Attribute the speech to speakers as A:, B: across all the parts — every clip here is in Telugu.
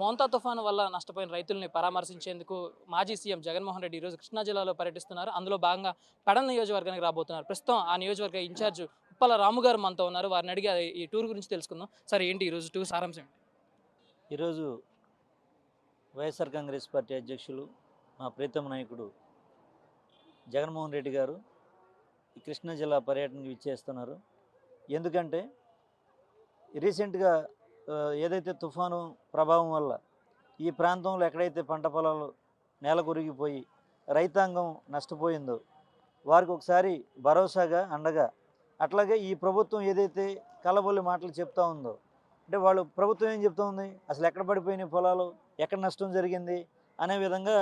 A: మోంతా తుఫాను వల్ల నష్టపోయిన రైతుల్ని పరామర్శించేందుకు మాజీ సీఎం జగన్మోహన్ రెడ్డి ఈరోజు కృష్ణా జిల్లాలో పర్యటిస్తున్నారు. అందులో భాగంగా పెడన్ నియోజకవర్గానికి రాబోతున్నారు. ప్రస్తుతం ఆ నియోజకవర్గ ఇన్ఛార్జ్ ఉప్పల రాము గారు మనతో ఉన్నారు. వారిని అడిగి ఈ టూర్ గురించి తెలుసుకుందాం. సార్ ఏంటి ఈరోజు టూర్ సారాంశం?
B: ఈరోజు వైఎస్ఆర్ కాంగ్రెస్ పార్టీ అధ్యక్షులు మా ప్రీతమ నాయకుడు జగన్మోహన్ రెడ్డి గారు ఈ కృష్ణా జిల్లా పర్యటనకు ఇచ్చేస్తున్నారు ఎందుకంటే రీసెంట్గా ఏదైతే తుఫాను ప్రభావం వల్ల ఈ ప్రాంతంలో ఎక్కడైతే పంట పొలాలు నేల కొరిగిపోయి రైతాంగం నష్టపోయిందో వారికి ఒకసారి భరోసాగా అండగా అట్లాగే ఈ ప్రభుత్వం ఏదైతే కలబొల్లి మాటలు చెప్తా ఉందో అంటే వాళ్ళు ప్రభుత్వం ఏం చెప్తా ఉంది? అసలు ఎక్కడ పడిపోయినాయి పొలాలు? ఎక్కడ నష్టం జరిగింది? అనే విధంగా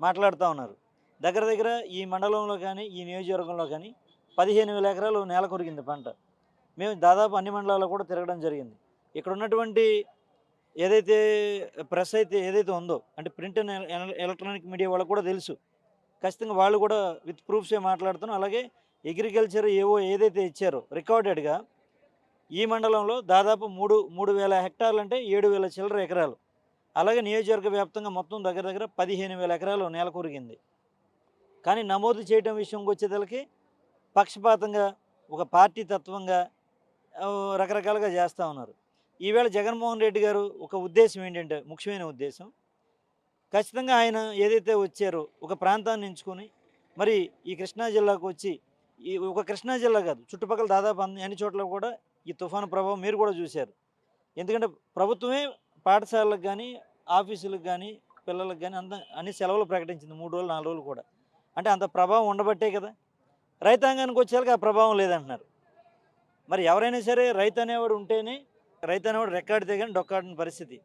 B: మాట్లాడుతూ ఉన్నారు. దగ్గర దగ్గర ఈ మండలంలో కానీ ఈ నియోజకవర్గంలో కానీ పదిహేను వేల ఎకరాలు నేల కొరిగింది పంట. మేము దాదాపు అన్ని మండలాల్లో కూడా తిరగడం జరిగింది. ఇక్కడ ఉన్నటువంటి ఏదైతే ప్రెస్ అయితే ఏదైతే ఉందో అంటే ప్రింట్ అండ్ ఎలక్ట్రానిక్ మీడియా వాళ్ళకు కూడా తెలుసు. ఖచ్చితంగా వాళ్ళు కూడా విత్ ప్రూఫ్సే మాట్లాడుతున్నాం అలాగే అగ్రికల్చర్ ఏవో ఏదైతే ఇచ్చారో రికార్డెడ్గా ఈ మండలంలో దాదాపు మూడు మూడు వేల హెక్టార్లు అంటే ఏడు వేల చిల్లర ఎకరాలు. అలాగే నియోజకవర్గ వ్యాప్తంగా మొత్తం దగ్గర దగ్గర పదిహేను వేల ఎకరాలు నేల కొరిగింది. కానీ నమోదు చేయడం విషయంకి వచ్చేదలకి పక్షపాతంగా ఒక పార్టీ తత్వంగా రకరకాలుగా చేస్తూ ఉన్నారు. ఈవేళ జగన్మోహన్ రెడ్డి గారు ఒక ఉద్దేశం ఏంటంటే ముఖ్యమైన ఉద్దేశం ఖచ్చితంగా ఆయన ఏదైతే వచ్చారో ఒక ప్రాంతాన్ని ఎంచుకొని మరి ఈ కృష్ణా జిల్లాకు వచ్చి ఈ ఒక కృష్ణా జిల్లా కాదు చుట్టుపక్కల దాదాపు అన్ని చోట్ల కూడా ఈ తుఫాను ప్రభావం మీరు కూడా చూశారు. ఎందుకంటే ప్రభుత్వమే పాఠశాలలకు కానీ ఆఫీసులకు కానీ పిల్లలకు కానీ అంత అన్ని సెలవులు ప్రకటించింది మూడు రోజులు నాలుగు రోజులు కూడా. అంటే అంత ప్రభావం ఉండబట్టే కదా. రైతాంగానికి వచ్చేలాగా ఆ ప్రభావం లేదంటున్నారు. మరి ఎవరైనా సరే రైతు అనేవాడు ఉంటేనే రైతు అనేవాడు రెక్కాడితే కానీ డొక్కాడిన పరిస్థితి.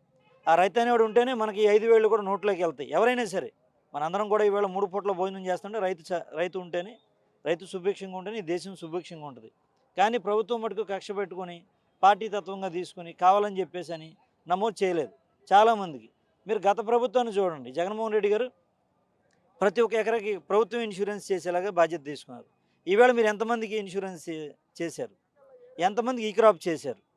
B: ఆ రైతు అనేవాడు ఉంటేనే మనకి ఐదు వేళ్ళు కూడా నోట్లోకి వెళ్తాయి. ఎవరైనా సరే మనందరం కూడా ఈవేళ మూడు పూట్ల భోజనం చేస్తుంటే రైతు చ- రైతు ఉంటేనే రైతు సుభిక్షంగా ఉంటేనే ఈ దేశం సుభిక్షంగా ఉంటుంది. కానీ ప్రభుత్వం మటుకు కక్ష పెట్టుకొని పార్టీ తత్వంగా తీసుకొని కావాలని చెప్పేసి అని నమోదు చేయలేదు. చాలామందికి మీరు గత ప్రభుత్వాన్ని చూడండి. జగన్మోహన్ రెడ్డి గారు ప్రతి ఒక్క ఎకరాకి ప్రభుత్వం ఇన్సూరెన్స్ చేసేలాగా బాధ్యత తీసుకున్నారు. ఈవేళ మీరు ఎంతమందికి ఇన్సూరెన్స్ చే- చేశారు? ఎంతమందికి ఈ క్రాప్ చేశారు?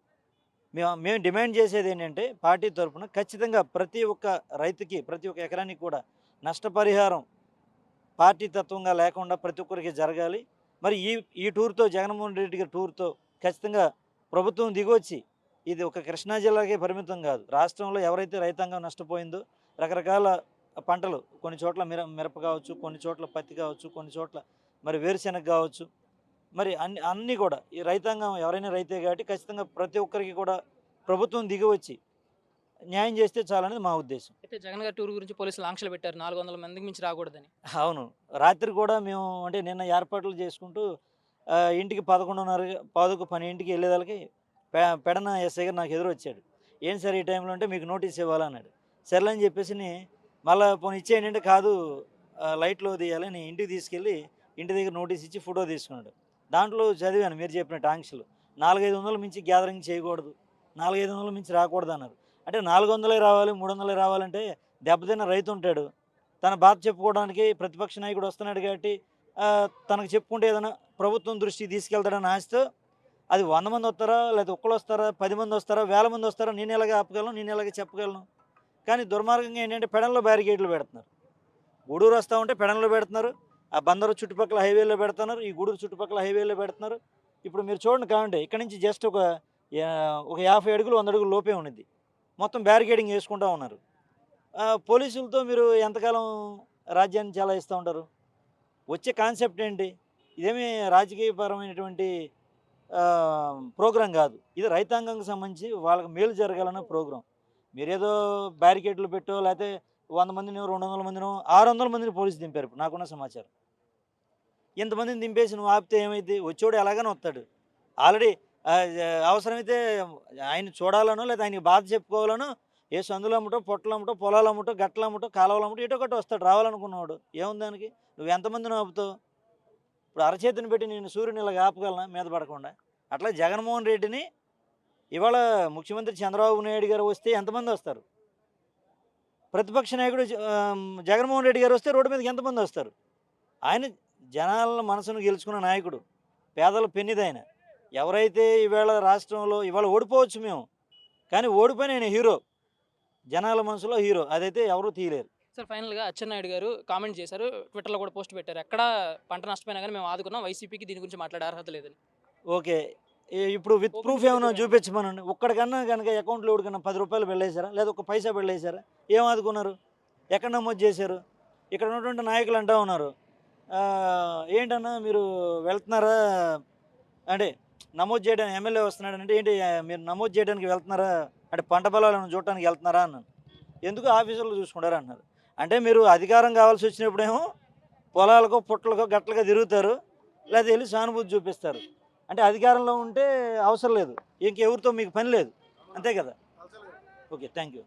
B: మేము మేము డిమాండ్ చేసేది ఏంటంటే పార్టీ తరఫున ఖచ్చితంగా ప్రతి ఒక్క రైతుకి ప్రతి ఒక్క ఎకరానికి కూడా నష్టపరిహారం పార్టీ తత్వంగా లేకుండా ప్రతి ఒక్కరికి జరగాలి. మరి ఈ ఈ టూర్తో జగన్మోహన్ రెడ్డి గారి టూర్తో ఖచ్చితంగా ప్రభుత్వం దిగొచ్చి ఇది ఒక కృష్ణా జిల్లాకే పరిమితం కాదు. రాష్ట్రంలో ఎవరైతే రైతాంగం నష్టపోయిందో రకరకాల పంటలు కొన్ని చోట్ల మిర మిరప కావచ్చు కొన్ని చోట్ల పత్తి కావచ్చు కొన్ని చోట్ల మరి వేరుశెనగ కావచ్చు మరి అన్ని అన్నీ కూడా ఈ రైతాంగం ఎవరైనా రైతే కాబట్టి ఖచ్చితంగా ప్రతి ఒక్కరికి కూడా ప్రభుత్వం దిగి వచ్చి న్యాయం చేస్తే చాలనేది మా ఉద్దేశం.
A: అయితే జగన్ గారి టూర్ గురించి పోలీసులు ఆంక్షలు పెట్టారు నాలుగు వందల మందికి మించి రాకూడదని.
B: అవును. రాత్రి కూడా మేము అంటే నిన్న ఏర్పాట్లు చేసుకుంటూ ఆ, ఇంటికి పదకొండున్నర పదకు పన్నెండింటికి వెళ్ళేదానికి పె పెడన ఎస్ఐ గారు నాకు ఎదురు వచ్చాడు ఏం సార్ ఈ టైంలో అంటే మీకు నోటీస్ ఇవ్వాలన్నాడు సర్లే అని చెప్పేసి మళ్ళీ పోనీ ఇచ్చేయండి అంటే కాదు ఆ, లైట్లో తీయాలి నేను ఇంటికి తీసుకెళ్ళి ఇంటి దగ్గర నోటీస్ ఇచ్చి ఫోటో తీసుకున్నాడు. దాంట్లో చదివాను మీరు చెప్పినట్టు ఆంక్షలు నాలుగైదు వందల మించి గ్యాదరింగ్ చేయకూడదు. నాలుగైదు వందల మించి రాకూడదు అన్నారు. అంటే నాలుగు వందలే రావాలి మూడు వందలే రావాలంటే దెబ్బతిన్న రైతు ఉంటాడు. తన బాధ చెప్పుకోవడానికి ప్రతిపక్ష నాయకుడు వస్తున్నాడు కాబట్టి తనకు చెప్పుకుంటే ఏదైనా ప్రభుత్వం దృష్టికి తీసుకెళ్తాడని ఆశతో అది వంద మంది వస్తారా లేదా ఒక్కరు వస్తారా పది మంది వస్తారా వేల మంది వస్తారా నేను ఎలాగ ఆపగలను నేను ఎలాగ చెప్పగలను? కానీ దుర్మార్గంగా ఏంటంటే పెడన్లో బ్యారికేడ్లు పెడుతున్నారు. గూడూరు వస్తూ ఉంటే పెడన్లో పెడుతున్నారు. ఆ బందరు చుట్టుపక్కల హైవేలో పెడుతున్నారు ఈ గూడూరు చుట్టుపక్కల హైవేలో పెడుతున్నారు. ఇప్పుడు మీరు చూడండి కావండి ఇక్కడ నుంచి జస్ట్ ఒక ఒక యాభై అడుగులు వంద అడుగులు లోపే ఉన్నది. మొత్తం బ్యారికేడింగ్ వేసుకుంటూ ఉన్నారు. పోలీసులతో మీరు ఎంతకాలం రాజ్యాన్ని చెలాయిస్తూ ఉంటారు? వచ్చే కాన్సెప్ట్ ఏంటి? ఇదేమీ రాజకీయపరమైనటువంటి ప్రోగ్రాం కాదు. ఇది రైతాంగంకి సంబంధించి వాళ్ళకి మేలు జరగాలన్న ప్రోగ్రాం మీరేదో బ్యారికేడ్లు పెట్టో లేకపోతే వంద మందిని రెండు వందల మందినో ఆరు వందల మందిని పోలీసు దింపారు. నాకున్న సమాచారం. ఇంతమందిని దింపేసి నువ్వు ఆపితే ఏమైంది? వచ్చేవాడు ఎలాగని వస్తాడు. ఆల్రెడీ అవసరమైతే ఆయన చూడాలనో లేదా ఆయనకి బాధ చెప్పుకోవాలనో ఏ సందులు అమ్మటో పొట్టలు అమ్మటో పొలాలు అమ్మటో గట్టలు అమ్మటో కాలువలు అమ్మటో ఇటో ఒకటి వస్తాడు. రావాలనుకున్నవాడు. ఏముంది దానికి? నువ్వు ఎంతమందిని ఆపుతావు? ఇప్పుడు అరచేతిని పెట్టి నేను సూర్యుని ఇలా ఆపగలనా? మీద పడకుండా. అట్లా జగన్మోహన్ రెడ్డిని ఇవాళ ముఖ్యమంత్రి చంద్రబాబు నాయుడు గారు వస్తే ఎంతమంది వస్తారు? ప్రతిపక్ష నాయకుడు జగన్మోహన్ రెడ్డి గారు వస్తే రోడ్డు మీదకి ఎంతమంది వస్తారు? ఆయన జనాల మనసును గెలుచుకున్న నాయకుడు. పేదల పెన్నిదైన ఎవరైతే ఈవేళ రాష్ట్రంలో ఇవాళ ఓడిపోవచ్చు మేము కానీ ఓడిపోయిన ఆయన హీరో. జనాల మనసులో హీరో. అదైతే ఎవరూ తీయలేరు.
A: సార్ ఫైనల్గా అచ్చెన్నాయుడు గారు కామెంట్ చేశారు. ట్విట్టర్లో కూడా పోస్ట్ పెట్టారు. ఎక్కడ పంట నష్టపోయినా కానీ మేము ఆదుకున్నాం. వైసీపీకి దీని గురించి మాట్లాడే అర్హత లేదని.
B: ఓకే. ఇప్పుడు విత్ ప్రూఫ్ ఏమైనా చూపించమనండి. ఒక్కడికన్నా కనుక అకౌంట్లో ఎవరికన్నా పది రూపాయలు వెళ్ళేశారా లేదా ఒక పైసా వెళ్ళేశారా ఏం ఆదుకున్నారు? ఎక్కడ నమోదు చేశారు? ఇక్కడ ఉన్నటువంటి నాయకులు అంటూ ఉన్నారు. ఏంటన్నా మీరు వెళ్తున్నారా? అంటే నమోదు చేయడానికి ఎమ్మెల్యే వస్తున్నాడు అంటే ఏంటి మీరు నమోదు చేయడానికి వెళ్తున్నారా? అంటే పంట పొలాలను చూడటానికి వెళ్తున్నారా అన్నాను. ఎందుకు ఆఫీసులు చూసుకుంటారా అన్నారు. అంటే మీరు అధికారం కావాల్సి వచ్చినప్పుడేమో పొలాలకో పుట్టలకో గట్లకో తిరుగుతారు. లేదా వెళ్ళి సానుభూతి చూపిస్తారు. అంటే అధికారంలో ఉంటే అవసరం లేదు. ఇంకెవరితో మీకు పని లేదు. అంతే కదా? Okay thank you